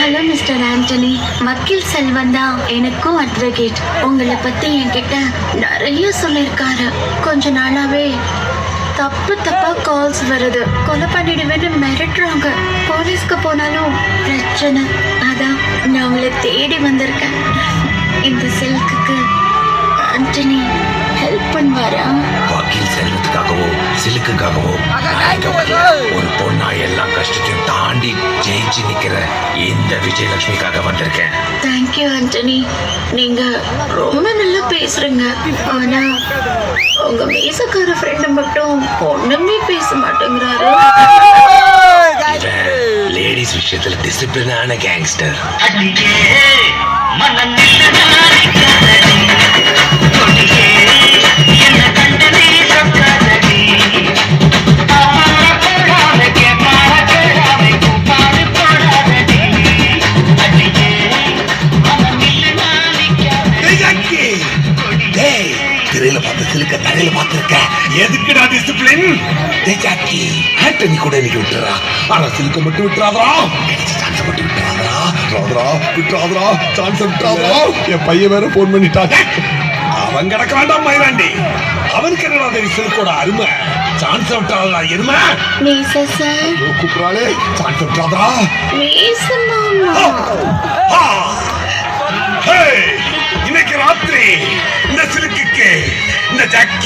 Hello mister Antony வக்கீல் செல்வன் தான். எனக்கும் அட்வொகேட் உங்களை பத்தி என்கிட்ட நிறைய சொல்லியிருக்காரு. கொஞ்ச நாளாவே தப்பு தப்பா கால்ஸ் வருது. கொலை பண்ணிடுவேன்னு மிரட்டுறாங்க. போலீஸ்க்கு போனாலும் பிரச்சனை. அதான் நான் உங்களை தேடி வந்திருக்கேன். இந்த சில்க்குக்கு ஆண்டனி ஹெல்ப் பண்ணுவாரா? இங்க ஒரு பொண்ணா எல்லா கஷ்டத்தையும் தாண்டி ஜெயிச்சு நிக்கிற இந்த விஜயலட்சுமிக்காக வந்திருக்கேன். Thank you Antony. நீங்க ரொம்ப நல்லா பேசுறீங்க. ஆனா உங்க மீசக்கார ஃப்ரெண்டு மட்டும் ஒண்ணுமே பேச மாட்டேங்கிறாரு. லேடிஸ் விஷயத்துல டிசிப்ளினான கேங்ஸ்டர் டேய் எதுக்குடா டிசிப்ளின் தேஜாக்கி ஆண்டனி கூட இன்னைக்கு விட்டுறா. ஆனா சிலுக்க மட்டும் விட்டுறாதா கிடைச்ச சான்ஸ் மட்டும் விட்டுறாதா விட்டுறாதா விட்டுறாதா சான்ஸ் விட்டுறாதா என் பையன் வேற போன் பண்ணிட்டாங்க அவன் கிடக்க வேண்டாம் மயிலாண்டி. அவனுக்கு என்னடா சிலுக்கோட அருமை? சான்ஸ் விட்டுறாதா எருமை? கூப்பிடுறாளே. சான்ஸ் விட்டுறாதா இந்த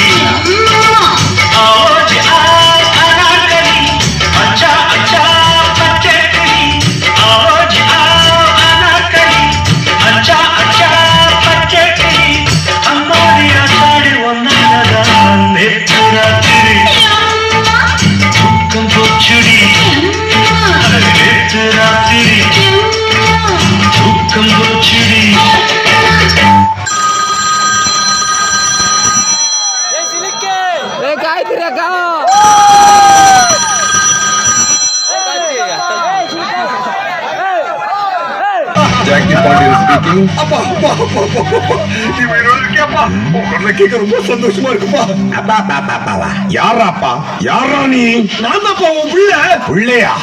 Yeah. ஜாக்கி ரொம்ப சந்தோஷமா இருக்குப்பா. அப்பா அப்பா அப்பா யாராப்பா? யாரா நீ? நான் உன் பிள்ளை. பிள்ளையா?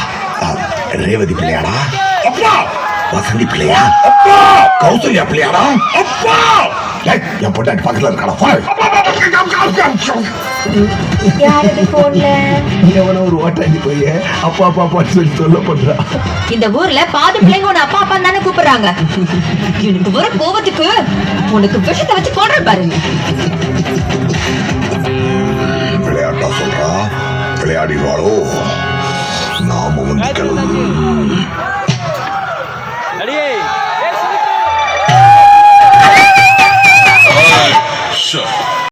ரேவதி பிள்ளையாடா. அப்பா! வசந்தி பிள்ளையா? அப்பா! கௌசல்யா பிள்ளையாடா? அப்பா! என் பொண்டாட்டி பக்கத்துல இருக்காடா ஒரு ஓட்டாண்டி போய் அப்பா அப்பா அப்பான்னு சொல்லி சொல்ல பண்றா. இந்த ஊர்ல பாதி பிள்ளைங்க உன்னை அப்பா அப்பா தானே கூப்பிடுறாங்க. எனக்கு வர உனக்கு விஷத்தை வச்சு போடுறேன் பாருங்க விளையாட்டா சொல்றா? விளையாடிடுவாளோ? நாம வந்து